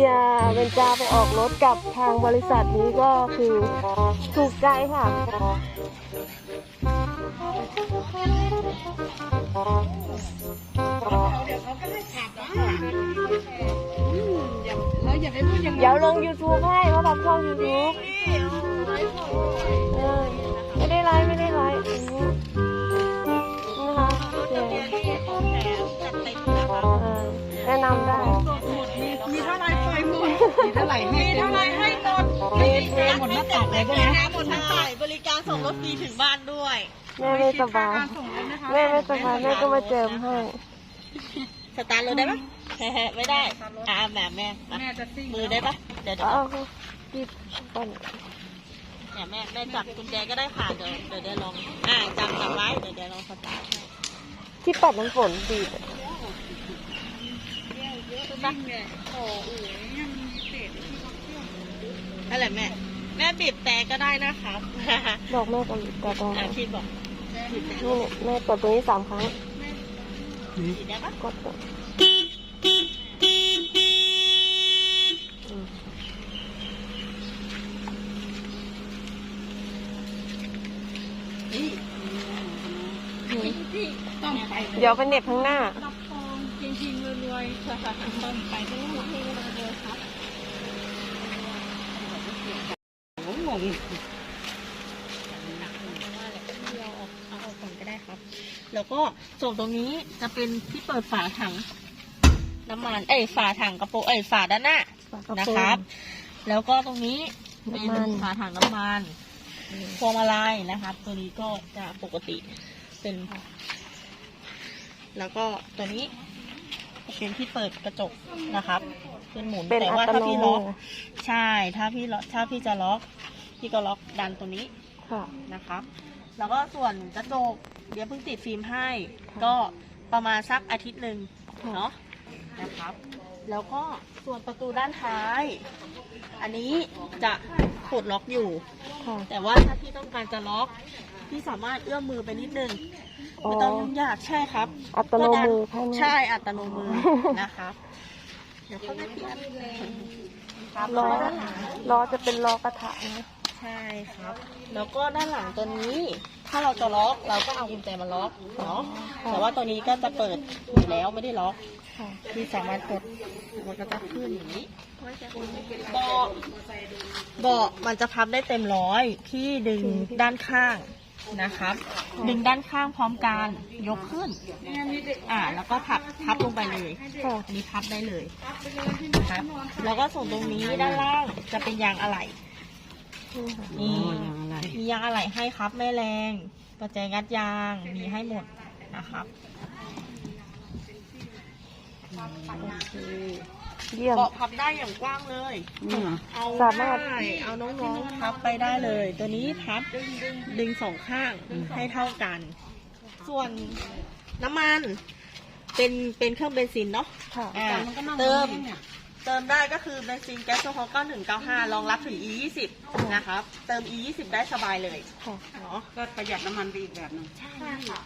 เบียร์เวนจาไปออกรถกับทางบริษัทนี้ก็คือถูกใจค่ะแล้วอย่าไปพูดอย่างเดี๋ยวลง YouTube ให้เพราะทำช่อง YouTube เออไม่ได้ไลฟ์ไม่ได้ไลฟ์อืมนะคะโอเคเออแนะนำได้ มดมีเท่าไรมีเท่าไรให้หมดมีเทหมดหน้าตักเลยใช่ไหมหมดทั้งสายบริการส่งรถฟรีถึงบ้านด้วยแม่ไม่สบายแม่ไม่สบายแม่ก็มาเจิมให้สตาร์ทรถได้ปะไม่ได้อ่าแม่แม่มาแม่จะซิ่งมือได้ปะเดี๋ยวเดี๋ยวเอาพี่ต้นเนี่ยแม่แม่จับกุญแจก็ได้ค่ะเดี๋ยวเดี๋ยวเดี๋ยวลองอ่าจับจับไว้เดี๋ยวเดี๋ยวลองสตาร์ทให้ที่ปัดน้ำฝนดีดอะขึ้นปะ นั่นแหละแม่ แม่บีบแต่ก็ได้นะครับบอกแม่ก่อนแต่ตรงไหนอ่าพี่บอกนี่เนี่ยแม่กดตรงนี้สามครั้ง บีบได้ปะกดตรงอืมนี่ต้องไปเดี๋ยวไปเหน็บข้างหน้า รับฟองจริงๆรวยๆต้นไปก็รู้เพลงอะไรเลยครับ งงเอาออกเอาออกก่อนก็ได้ครับแล้วก็ส่วนตรงนี้จะเป็นที่เปิดฝาถังน้ำมันเอ้ยฝาถังกระโปรงเอ้ยฝาด้านหน้าฝากระนะโปรงครับ แล้วก็ตรงนี้เป็นน้ำมันฝาถังน้ำมันพวงมาลัยนะครับ ตัวนี้ก็จะปกติเป็น แล้วก็ตัวนี้เป็นที่เปิดกระจกนะครับเป็นหมุนเป็นแต่อัว่าตถ้าโนพี่มืล็ออกใช่ ถ้าพี่ล็อกถ้าพี่จะล็อก พี่ก็ล็อกดันตัวนี้ค่ะ นะครับแล้วก็ส่วนกระจกเดี๋ยวเพิ่งติดฟิล์มให้ ค่ะก็ประมาณสักอาทิตย์หนึ่งค่ะ เนาะนะครับ แล้วก็ส่วนประตูด้านท้าย อันนี้จะปลดล็อกอยู่ ค่ะแต่ว่าถ้าพี่ต้องการจะล็อกพี่สามารถเอื้อมมือไปนิดนึงอ๋อไม่ต้องยุ่งยากใช่ครับ อัตโนมือแค่นี้ ใช่อัตโนมือนะครับ เดี๋ยวเข้าไปเปลี่ยนครับล้อแล้วก็ด้านหลังล้อจะเป็นล้อกระถางนะ ใช่ครับ แล้วก็ด้านหลังตัวนี้ ถ้าเราจะล็อกเราก็เอากุญแจมาล็อกเนาะแต่ว่าตัวนี้ก็จะเปิดอยู่แล้วไม่ได้ล็อกค่ะที่สามารถกดมันก็จะขึ้นอย่างนี้เบาะเบาะมันจะพับได้เต็มร้อยพี่ดึงด้านข้างนะครับ ดึงด้านข้างพร้อมกันยกขึ้น อ่า แล้วก็พับพับลงไปเลยค่ะอันนี้พับได้เลยครับแล้วก็ส่วนตรงนี้ด้านล่างจะเป็นยางอะไหล่ นี่ค่ะนี่มียางอะไหล่ให้ครับแม่แรงประแจงัดยางมีให้หมดนะครับโอเคเยี่ยม เบาะพับได้อย่างกว้างเลยเอาสามารถ ได้เอาน้องๆพับไปได้เลย ตัวนี้พับดึงสองข้างให้เท่ากัน ส่วนน้ำมัน เป็นเป็นเครื่องเบนซินเนาะค่ะอ่าเติม เติมได้ก็คือเบนซินแก๊สโซฮอล์9195รองรับถึง E 20 นะครับ เติม E 20 ได้สบายเลยค่ะเนาะก็ประหยัดน้ำมันไปอีกแบบหนึงใช่ค่ะ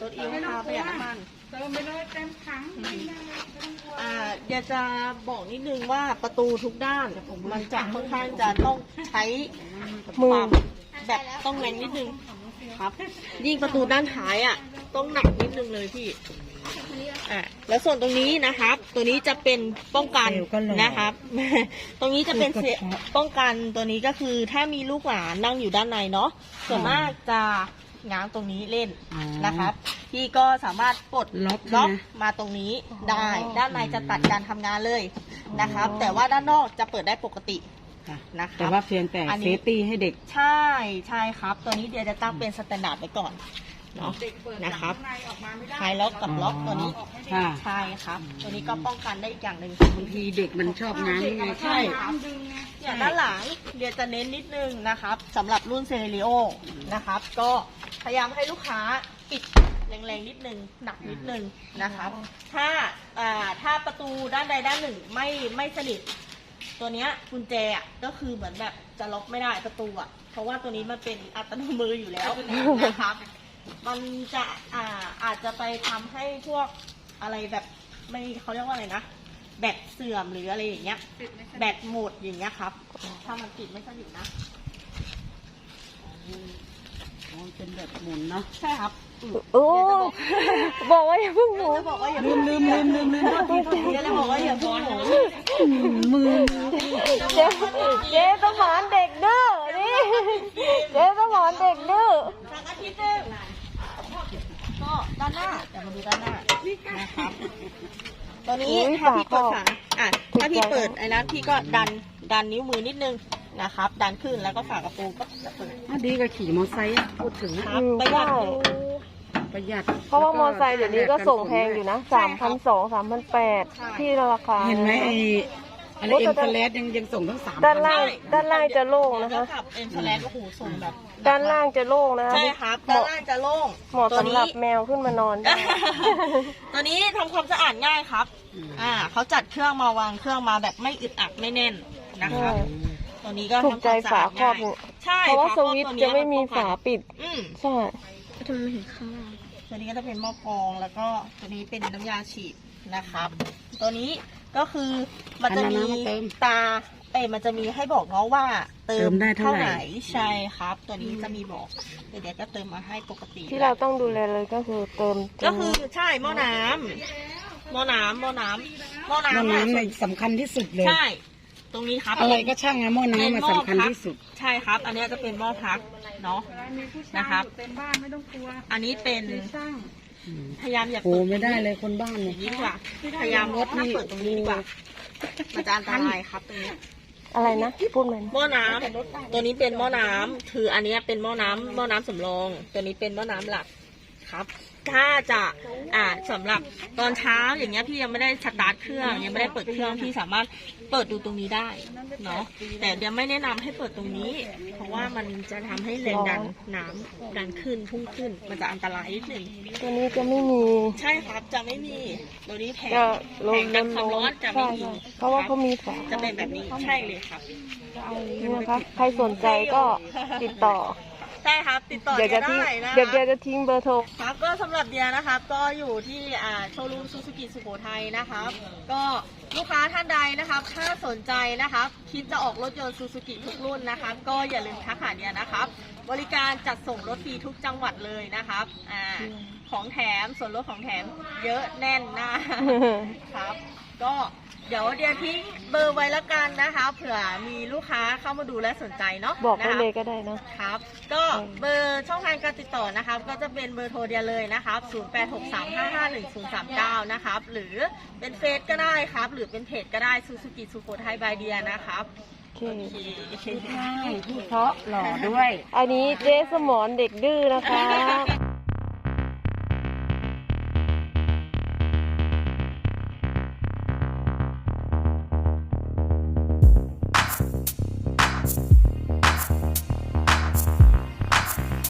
รถอีพาประหยัดน้ำมัน เติมไปเลยเต็มถังอ่าเดี๋ยวจะบอกนิดนึงว่าประตูทุกด้าน มันจะค่อนข้างจะต้องใช้มือความแบบต้องแรงนิดนึงครับ ยิ่งประตูด้านท้ายอะ ต้องหนักนิดนึงเลยพี่ อ่าแล้วส่วนตรงนี้นะครับ ตัวนี้จะเป็นป้องกันนะครับ ตรงนี้จะเป็นเสียป้องกันตัวนี้ก็คือถ้ามีลูกหลานนั่งอยู่ด้านในเนาะส่วนมากจะง้างตรงนี้เล่นนะครับ พี่ก็สามารถปลดล็อกล็อกใช่ไหมมาตรงนี้ได้ ด้านในจะตัดการทำงานเลยนะครับ แต่ว่าด้านนอกจะเปิดได้ปกติค่ะนะคแต่รับว่าเพียงแต่อันนี้เซฟตี้ให้เด็ก ใช่ใช่ครับ ตัวนี้เดี๋ยวจะตั้งเป็นสแตนดาร์ดไว้ก่อน เนาะนะครับคลายล็อกกับล็อกตัวนี้ค่ะ ใช่ครับ ตัวนี้ก็ป้องกันได้อีกอย่างหนึ่งบางทีเด็กมันชอบง้างไงใช่เนี่ยด้านหลังเดี๋ยวจะเน้นนิดนึงนะครับสำหรับรุ่นเซเรีโอนะครับ ก็พยายามให้ลูกค้าปิดแรงๆนิดนึงหนักนิดนึงนะครับ ถ้าอ่าถ้าประตูด้านใดด้านหนึ่งไม่ไม่สนิทตัวเนี้ยกุญแจอะก็คือเหมือนแบบจะล็อกไม่ได้ประตูอะ เพราะว่าตัวนี้มันเป็นอัตโนมืออยู่แล้วนะครับ มันจะอ่าอาจจะไปทำให้พวกอะไรแบบไม่เขาเรียกว่าอะไรนะ แบตเสื่อมหรืออะไรอย่างเงี้ยแบตหมดอย่างเงี้ยครับ ถ้ามันติดไม่สนิทนะ อ๋อเป็นแบบหมุนเนาะใช่ครับโอ้บอกว่าอย่าเพิ่งหนูจะบอกว่าอย่าลืเพิ่งมลืมลืมลืมลืมโทษทีโทษทีจะบอกว่าอย่าเพิ่งหนูมือเจ๊เจ๊สมอนเด็กดื้อนี่เจ๊สมอนเด็กดื้อสักอาทิตย์หนึงก็ ด้านหน้าเดี๋ยวมาดูด้านหน้านะครับตอนนี้อุ๊ยถ้าพี่เปิดฝาฝาอะถ้าพี่เปิดไอ้นั้นพี่ก็ดันดันนิ้วมือนิดนึงนะครับ ดันขึ้นแล้วก็ฝากระโปรงก็จะเปิดอะดีกับขี่มอเตอร์ไซค์อะพูดถึงคอะรับอืมประหยัดใช่ ดูประหยัดเพราะว่ามอไซค์เดี๋ยวนี้ก็ส่งแพงอยู่นะสามพันสองสามพันแปดที่ราคาเห็นไหมไอ้ อะไรเอ็มแลสยังยังส่งทั้งสามด้านล่างด้านล่างจะโล่งแล้วนะคะขับเอ็นสแลนโอ้โหส่งแบบ ด้านล่างจะโล่งนะคะใช่ครับเหด้านมาะล่างจะโล่งเหมาะตัวสำหนี้รับแมวขึ้นมานอนได้ตัวนี้ทำความสะอาดง่ายครับ อ่าเขาจัดเครื่องมาวางเครื่องมาแบบไม่อึดอัดไม่แน่นนะครับใช่ตัวนี้ก็ถูกใจทำความสะอาดฝาครอบง่ายใช่เพราะว่าฝสครอบวิตช์ตัวจะเนี้ยไม่มีนป้องฝากันปิดอืม ใช่ตัวนี้ก็จะเป็นหม้อกรองแล้วก็ตัวนี้เป็นน้ำยาฉีดนะครับ ตัวนี้ ก็คือมันจะมีตา เอ้ยมันจะมีให้บอกเนาะว่า เติมเท่าไหร่ใช่ครับ ตัวนี้จะมีบอกเดี๋ยวเดี๋ยวจะเติมมาให้ปกติที่เราต้องดูแลเลยก็คือเติมก็คือใช่หม้อน้ำหม้อน้ำหม้อน้ำหม้อหม้อน้ำน้ำอะเนี่ยสำคัญที่สุดเลย ใช่ ตรงนี้ครับ อะไรก็ช่างนะหม้อน้ำมันสำคัญที่สุด ใช่ครับ อันนี้จะเป็นหม้อพักเนาะนะครับเต็มบ้านไม่ต้องกลัว อันนี้เป็นช่าง พยายามอย่าโอ้เปิดไม่ได้เลยคนบ้านอเนี่ยย่างนี้ดีกว่า พยายามลดห้ามเปิดตรงนี้ดีกว่า มันจะอันตรายครับตรงนี้อะไรนะพูดเหมือนหม้อน้ำตัวนี้เป็นหม้อน้ำคืออันนี้เป็นหม้อน้ำหม้อน้ำสำรอง ตัวนี้เป็นหม้อน้ำหลักครับ ถ้าจะอ่าสำหรับตอนเช้าอย่างเงี้ยพี่ยังไม่ได้สตาร์ทเครื่องยังไม่ได้เปิดเครื่องพี่สามารถเปิดดูตรงนี้ได้เนาะแต่เดี๋ยวไม่แนะนำให้เปิดตรงนี้ เพราะว่ามันจะทำให้แรงดันน้ำดันขึ้นพุ่งขึ้น มันจะอันตรายนิดนึงตัวนี้จะไม่มีใช่ครับจะไม่มีตัวนี้แผงจะลแผงงลกันงความร้อนจะใช่ไม่มีใช่เพราะว่าเขามีฝาจะเป็นแบบนี้ใช่เลยครับนี่นะคะใครสนใจก็ติดต่อ ใช่ครับ ติดต่อเดี๋ยวจะทิ้งได้นะเดี๋ยวคเดี๋ยรับวจะทิ้งเบอร์โทร ครับก็สำหรับเดียนะครับ ก็อยู่ที่อ่าโชว์รูมซูซูกิสุโขทัยนะครับ ก็ลูกค้าท่านใดนะครับ ถ้าสนใจนะครับ คิดจะออกรถยนต์ซูซูกิทุกรุ่นนะครับ ก็อย่าลืมทักหาเดียนะครับ บริการจัดส่งรถฟรีทุกจังหวัดเลยนะครับอ่าของแถมส่วนลดของแถมเยอะแน่นนะครับก็ เดี๋ยวเดียทิ้งเบอร์ไว้แล้วกันนะคะ เผื่อมีลูกค้าเข้ามาดูและสนใจเนาะบอกนะได้ครับเลยก็ได้นะครับ ก็เบอร์ช่องทางการติดต่อนะครับ ก็จะเป็นเบอร์โทรเดียเลยนะครับ 0863551039 นะครับ หรือเป็นเฟซก็ได้ครับ หรือเป็นเพจก็ได้ซูซูกิสุโขทัยบายเดียนะครับ โอเคโอเคใช่พูดเพราะหล่อด้วย อันนี้เจ๊สมอนเด็กดื้อนะคะ